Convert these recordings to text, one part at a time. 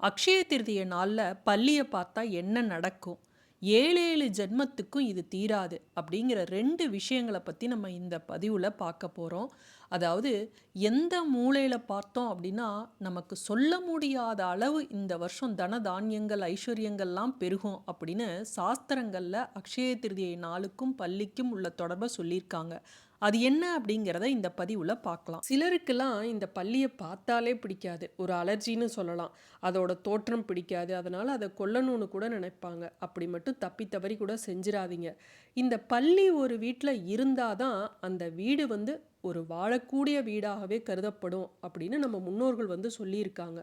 அக்ஷய திருதிய நாளில் பள்ளியை பார்த்தா என்ன நடக்கும்? ஏழு ஏழு ஜென்மத்துக்கும் இது தீராது அப்படிங்கிற ரெண்டு விஷயங்களை பற்றி நம்ம இந்த பதிவில் பார்க்க போகிறோம் அதாவது எந்த மூலையில் பார்த்தோம் அப்படின்னா நமக்கு சொல்ல முடியாத அளவு இந்த வருஷம் தன தானியங்கள் ஐஸ்வர்யங்கள்லாம் பெருகும் அப்படின்னு சாஸ்திரங்களில் அக்ஷய திருதியை நாளுக்கும் பள்ளிக்கும் உள்ள தொடர்பை சொல்லியிருக்காங்க. அது என்ன அப்படிங்கிறத இந்த பதிவில் பார்க்கலாம். சிலருக்கெல்லாம் இந்த பள்ளியை பார்த்தாலே பிடிக்காது. ஒரு அலர்ஜின்னு சொல்லலாம். அதோட தோற்றம் பிடிக்காது. அதனால் அதை கொல்லணும்னு கூட நினைப்பாங்க. அப்படி மட்டும் தப்பி தவறி கூட செஞ்சிடாதீங்க இந்த பள்ளி ஒரு வீட்டில் இருந்தால் தான் அந்த வீடு வந்து ஒரு வாழக்கூடிய வீடாகவே கருதப்படும் அப்படின்னு நம்ம முன்னோர்கள் வந்து சொல்லியிருக்காங்க.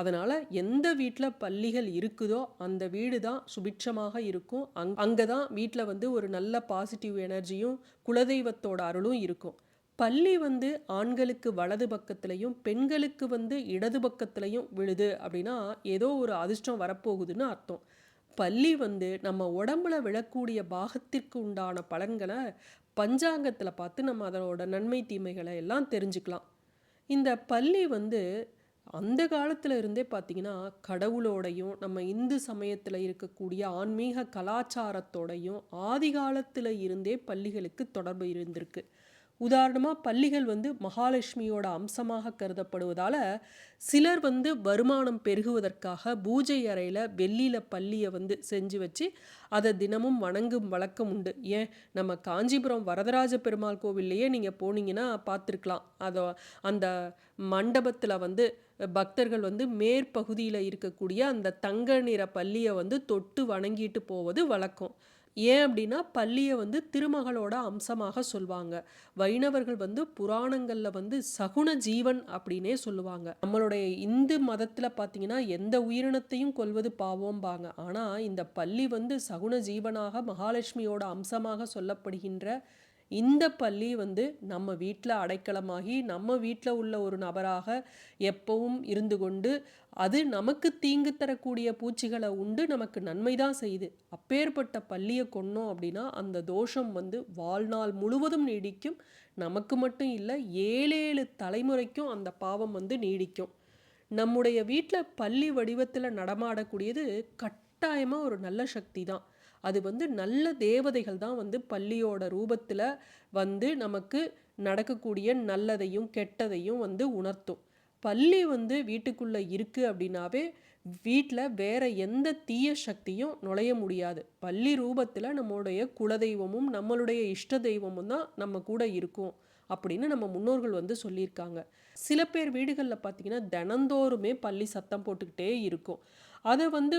அதனால் எந்த வீட்டில் பள்ளிகள் இருக்குதோ அந்த வீடு தான் சுபிட்சமாக இருக்கும். அங் அங்கே தான் வீட்டில் வந்து ஒரு நல்ல பாசிட்டிவ் எனர்ஜியும் குலதெய்வத்தோட அருளும் இருக்கும். பள்ளி வந்து ஆண்களுக்கு வலது பக்கத்துலையும் பெண்களுக்கு வந்து இடது பக்கத்துலையும் விழுது அப்படின்னா ஏதோ ஒரு அதிர்ஷ்டம் வரப்போகுதுன்னு அர்த்தம். பள்ளி வந்து நம்ம உடம்புல விழக்கூடிய பாகத்திற்கு உண்டான பலன்களை பஞ்சாங்கத்தில் பார்த்து நம்ம அதனோட நன்மை தீமைகளை எல்லாம் தெரிஞ்சுக்கலாம். இந்த பள்ளி வந்து அந்த காலத்தில் இருந்தே பார்த்திங்கன்னா கடவுளோடையும் நம்ம இந்து சமயத்தில் இருக்கக்கூடிய ஆன்மீக கலாச்சாரத்தோடையும் ஆதி காலத்தில் இருந்தே பள்ளிகளுக்கு தொடர்பு இருந்திருக்கு. உதாரணமாக பள்ளிகள் வந்து மகாலட்சுமியோட அம்சமாக கருதப்படுவதால் சிலர் வந்து வருமானம் பெருகுவதற்காக பூஜை அறையில் வெள்ளியில் பள்ளியை வந்து செஞ்சு வச்சு அதை தினமும் வணங்கும் வழக்கம் உண்டு. ஏன்? நம்ம காஞ்சிபுரம் வரதராஜ பெருமாள் கோவில்லையே நீங்கள் போனீங்கன்னா பார்த்துருக்கலாம். அதை அந்த மண்டபத்தில் வந்து பக்தர்கள் வந்து மேற்பகுதியில் இருக்கக்கூடிய அந்த தங்க நிற பள்ளியை வந்து தொட்டு வணங்கிட்டு போவது வழக்கம். ஏன் அப்படின்னா பள்ளியை வந்து திருமகளோட அம்சமாக சொல்லுவாங்க வைணவர்கள் வந்து புராணங்களில் வந்து சகுன ஜீவன் அப்படின்னே சொல்லுவாங்க. நம்மளுடைய இந்து மதத்தில் பார்த்தீங்கன்னா எந்த உயிரினத்தையும் கொல்வது பாவோம்பாங்க. ஆனால் இந்த பள்ளி வந்து சகுன ஜீவனாக மகாலட்சுமியோட அம்சமாக சொல்லப்படுகின்ற இந்த பள்ளி வந்து நம்ம வீட்டில் அடைக்கலமாகி நம்ம வீட்டில் உள்ள ஒரு நபராக எப்பவும் இருந்து கொண்டு அது நமக்கு தீங்கு தரக்கூடிய பூச்சிகளை உண்டு நமக்கு நன்மை தான் செய்யுது. அப்பேற்பட்ட பள்ளியை கொன்னோம் அப்படின்னா அந்த தோஷம் வந்து வாழ்நாள் முழுவதும் நீடிக்கும். நமக்கு மட்டும் இல்லை ஏழேழு தலைமுறைக்கும் அந்த பாவம் வந்து நீடிக்கும். நம்முடைய வீட்டில் பள்ளி வடிவத்தில் நடமாடக்கூடியது கட்டாயமாக ஒரு நல்ல சக்தி தான். அது வந்து நல்ல தேவதைகள் தான் வந்து பள்ளியோட ரூபத்தில் வந்து நமக்கு நடக்கக்கூடிய நல்லதையும் கெட்டதையும் வந்து உணர்த்தும். பள்ளி வந்து வீட்டுக்குள்ளே இருக்குது அப்படின்னாவே வீட்டில் வேற எந்த தீய சக்தியும் நுழைய முடியாது. பள்ளி ரூபத்தில் நம்மளுடைய குலதெய்வமும் நம்மளுடைய இஷ்ட தெய்வமும் தான் நம்ம கூட இருக்கும் அப்படின்னு நம்ம முன்னோர்கள் வந்து சொல்லியிருக்காங்க. சில பேர் வீடுகளில் பார்த்தீங்கன்னா தினந்தோறுமே பள்ளி சத்தம் போட்டுக்கிட்டே இருக்கும். அதை வந்து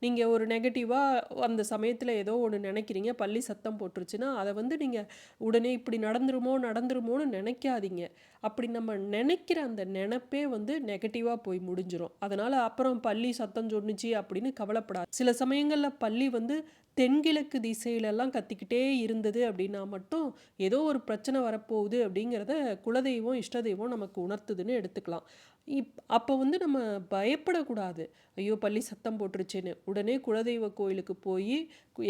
நீங்கள் ஒரு நெகட்டிவாக அந்த சமயத்தில் ஏதோ ஒன்று நினைக்கிறீங்க பள்ளி சத்தம் போட்டுருச்சுன்னா அதை வந்து நீங்கள் உடனே இப்படி நடந்துருமோ நடந்துருமோன்னு நினைக்காதீங்க. அப்படி நம்ம நினைக்கிற அந்த நினப்பே வந்து நெகட்டிவாக போய் முடிஞ்சிடும் அதனால் அப்புறம் பள்ளி சத்தம் சொன்னுச்சு அப்படின்னு கவலைப்படாது. சில சமயங்களில் பள்ளி வந்து தென்கிழக்கு திசையிலெல்லாம் கத்திக்கிட்டே இருந்தது அப்படின்னா மட்டும் ஏதோ ஒரு பிரச்சனை வரப்போகுது அப்படிங்கிறத குலதெய்வம் இஷ்டதெய்வம் நமக்கு உணர்த்துதுன்னு எடுத்துக்கலாம். இப் அப்போ வந்து நம்ம பயப்படக்கூடாது. ஐயோ பள்ளி சத்தம் போட்டுருச்சுன்னு. உடனே குலதெய்வ கோயிலுக்கு போய்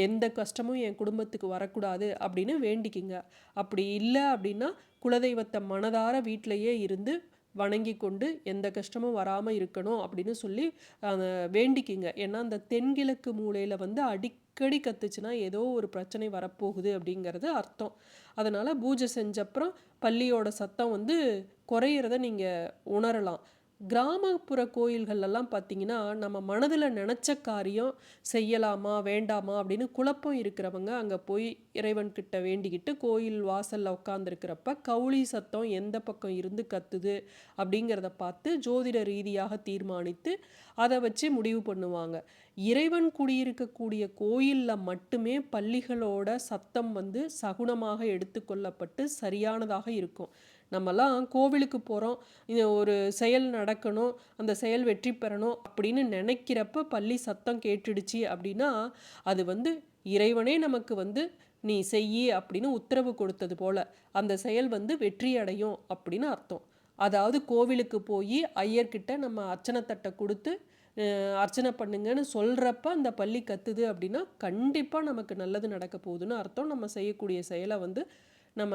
எந்த கஷ்டமும் என் குடும்பத்துக்கு வரக்கூடாது அப்படின்னு வேண்டிக்கிங்க. அப்படி இல்லை அப்படின்னா குலதெய்வத்தை மனதார வீட்டிலையே இருந்து வணங்கி கொண்டு எந்த கஷ்டமும் வராமல் இருக்கணும் அப்படின்னு சொல்லி வேண்டிக்கிங்க. ஏன்னா அந்த தென்கிழக்கு மூலையில் வந்து அடிக்கடி கத்துச்சுன்னா ஏதோ ஒரு பிரச்சனை வரப்போகுது அப்படிங்கிறது அர்த்தம். அதனால் பூஜை செஞ்சப்புறம் பள்ளியோட சத்தம் வந்து குறையிறத நீங்கள் உணரலாம். கிராமப்புற கோயில்கள்லாம் பார்த்தீங்கன்னா நம்ம மனதில் நினச்ச காரியம் செய்யலாமா வேண்டாமா அப்படின்னு குழப்பம் இருக்கிறவங்க அங்கே போய் இறைவன்கிட்ட வேண்டிக்கிட்டு கோயில் வாசலில் உட்காந்துருக்கிறப்ப கவுளி சத்தம் எந்த பக்கம் இருந்து கத்துது அப்படிங்கிறத பார்த்து ஜோதிட ரீதியாக தீர்மானித்து அதை வச்சு முடிவு பண்ணுவாங்க. இறைவன் குடியிருக்கக்கூடிய கோயிலில் மட்டுமே பள்ளிகளோட சத்தம் வந்து சகுனமாக எடுத்துக்கொள்ளப்பட்டு சரியானதாக இருக்கும். நம்மலாம் கோவிலுக்கு போகிறோம் ஒரு செயல் நடக்கணும் அந்த செயல் வெற்றி பெறணும் அப்படின்னு நினைக்கிறப்ப பள்ளி சத்தம் கேட்டுடுச்சு அப்படின்னா அது வந்து இறைவனே நமக்கு வந்து நீ செய்யி அப்படின்னு உத்தரவு கொடுத்தது போல அந்த செயல் வந்து வெற்றி அடையும் அப்படின்னு அர்த்தம். அதாவது கோவிலுக்கு போய் ஐயர்கிட்ட நம்ம அர்ச்சனை தட்டை கொடுத்து அர்ச்சனை பண்ணுங்கன்னு சொல்கிறப்ப அந்த பள்ளி கத்துது அப்படின்னா கண்டிப்பாக நமக்கு நல்லது நடக்க போகுதுன்னு அர்த்தம். நம்ம செய்யக்கூடிய செயலை வந்து நம்ம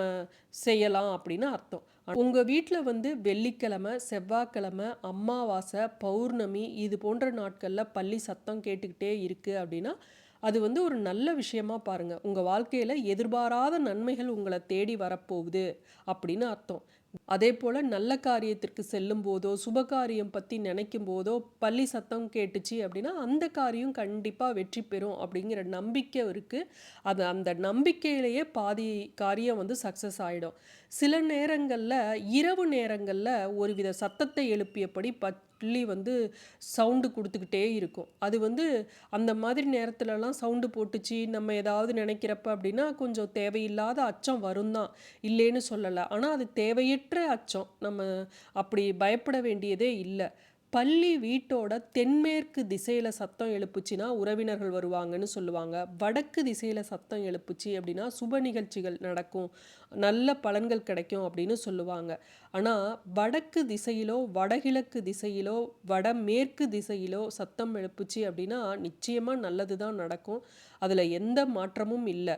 செய்யலாம் அப்படின்னு அர்த்தம். உங்கள் வீட்டில் வந்து வெள்ளிக்கிழமை செவ்வாய்க்கிழமை அமாவாசை பௌர்ணமி இது போன்ற நாட்களில் பள்ளி சத்தம் கேட்டுக்கிட்டே இருக்குது அப்படின்னா அது வந்து ஒரு நல்ல விஷயமா பாருங்கள் உங்கள் வாழ்க்கையில் எதிர்பாராத நன்மைகள் உங்களை தேடி வரப்போகுது அப்படின்னு அர்த்தம். அதே போல் நல்ல காரியத்திற்கு செல்லும் போதோ சுப காரியம் பற்றி நினைக்கும் போதோ பள்ளி சத்தம் கேட்டுச்சு அப்படின்னா அந்த காரியம் கண்டிப்பாக வெற்றி பெறும் அப்படிங்கிற நம்பிக்கை இருக்குது அது அந்த நம்பிக்கையிலேயே பாதி காரியம் வந்து சக்ஸஸ் ஆகிடும் சில நேரங்களில் இரவு நேரங்களில் ஒருவித சத்தத்தை எழுப்பியபடி பள்ளி வந்து சவுண்டு கொடுத்துக்கிட்டே இருக்கும். அது வந்து அந்த மாதிரி நேரத்துலலாம் சவுண்டு போட்டுச்சு நம்ம ஏதாவது நினைக்கிறப்ப அப்படின்னா கொஞ்சம் தேவையில்லாத அச்சம் வரும் தான் இல்லைன்னு சொல்லலை. ஆனால் அது தேவையற்ற அச்சம். நம்ம அப்படி பயப்பட வேண்டியதே இல்லை. பள்ளி வீட்டோட தென்மேற்கு திசையில் சத்தம் எழுப்புச்சின்னா உறவினர்கள் வருவாங்கன்னு சொல்லுவாங்க. வடக்கு திசையில் சத்தம் எழுப்புச்சு அப்படின்னா சுப நிகழ்ச்சிகள் நடக்கும். நல்ல பலன்கள் கிடைக்கும் அப்படின்னு சொல்லுவாங்க. ஆனால் வடக்கு திசையிலோ வடகிழக்கு திசையிலோ வடமேற்கு திசையிலோ சத்தம் எழுப்புச்சு அப்படின்னா நிச்சயமாக நல்லது தான் நடக்கும். அதில் எந்த மாற்றமும் இல்லை.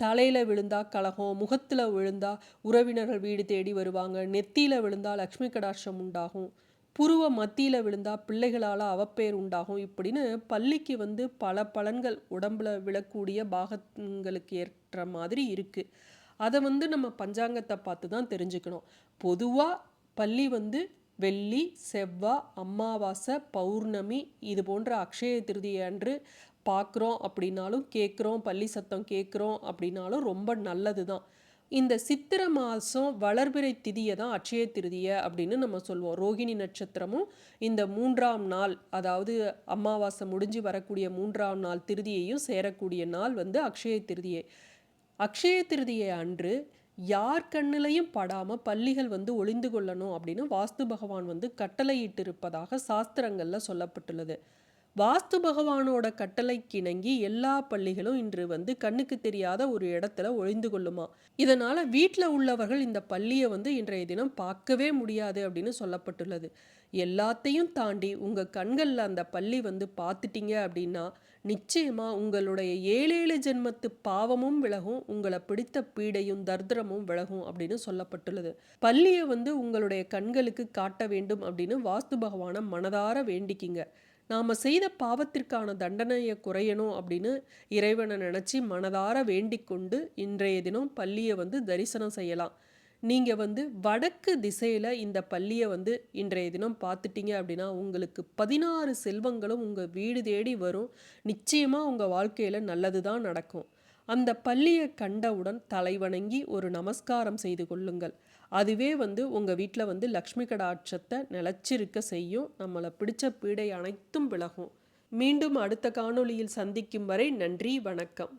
தலையில் விழுந்தா கலகம் முகத்தில் விழுந்தா உறவினர்கள் வீடு தேடி வருவாங்க. நெத்தியில் விழுந்தா லக்ஷ்மி கடாட்சம் உண்டாகும். புருவ மத்தியில் விழுந்தால் பிள்ளைகளால் அவப்பேர் உண்டாகும். இப்படின்னு பள்ளிக்கு வந்து பல பலன்கள் உடம்புல விழக்கூடிய பாகங்களுக்கு ஏற்ற மாதிரி இருக்குது அதை வந்து நம்ம பஞ்சாங்கத்தை பார்த்து தான் தெரிஞ்சுக்கணும். பொதுவாக பள்ளி வந்து வெள்ளி செவ்வாய் அமாவாசை பௌர்ணமி இது போன்ற அக்ஷய திருதி அன்று பார்க்குறோம் அப்படின்னாலும் கேட்குறோம் பள்ளி சத்தம் கேட்குறோம் அப்படின்னாலும் ரொம்ப நல்லது தான் இந்த சித்திர மாதம் வளர்பிறை திதியை தான் அட்சய திருதியை அப்படின்னு நம்ம சொல்லுவோம் ரோகிணி நட்சத்திரமும் இந்த மூன்றாம் நாள் அதாவது அமாவாசை முடிஞ்சு வரக்கூடிய மூன்றாம் நாள் திருதியையும் சேரக்கூடிய நாள் வந்து அக்ஷய திருதியை. அக்ஷய திருதியை அன்று யார் கண்ணிலையும் படாமல் பள்ளிகள் வந்து ஒளிந்து கொள்ளணும் அப்படின்னு வாஸ்து பகவான் வந்து கட்டளையிட்டு இருப்பதாக சாஸ்திரங்களில் சொல்லப்பட்டுள்ளது. வாஸ்து பகவானோட கட்டளைக்கிணங்கி எல்லா பள்ளிகளும் இன்று வந்து கண்ணுக்கு தெரியாத ஒரு இடத்துல ஒழிந்து கொள்ளுமா? இதனால வீட்டில் உள்ளவர்கள் இந்த பள்ளியை வந்து இன்றைய தினம் பார்க்கவே முடியாது அப்படின்னு சொல்லப்பட்டுள்ளது. எல்லாத்தையும் தாண்டி உங்கள் கண்களில் அந்த பள்ளி வந்து பார்த்துட்டீங்க அப்படின்னா நிச்சயமா உங்களுடைய ஏழேழு ஜென்மத்து பாவமும் விலகும் உங்களை பிடித்த பீடையும் தர்திரமும் விலகும் அப்படின்னு சொல்லப்பட்டுள்ளது. பள்ளியை வந்து உங்களுடைய கண்களுக்கு காட்ட வேண்டும் அப்படின்னு வாஸ்து பகவானை மனதார வேண்டிக்கிங்க. நாம் செய்த பாவத்திற்கான தண்டனையை குறையணும் அப்படின்னு இறைவனை நினச்சி மனதார வேண்டிக்கொண்டு இன்றைய தினம் பள்ளியை வந்து தரிசனம் செய்யலாம். நீங்கள் வந்து வடக்கு திசையில் இந்த பள்ளியை வந்து இன்றைய தினம் பார்த்துட்டீங்க அப்படின்னா உங்களுக்கு பதினாறு செல்வங்களும் உங்கள் வீடு தேடி வரும். நிச்சயமாக உங்கள் வாழ்க்கையில் நல்லது தான் நடக்கும். அந்த பள்ளியை கண்டவுடன் தலைவணங்கி ஒரு நமஸ்காரம் செய்து கொள்ளுங்கள். அதுவே வந்து உங்கள் வீட்டில் வந்து லக்ஷ்மி கடாட்சத்தை நிலச்சிருக்க செய்யும். நம்மளை பிடிச்ச பீடை அனைத்தும் விலகும். மீண்டும் அடுத்த காணொளியில் சந்திக்கும் வரை நன்றி வணக்கம்.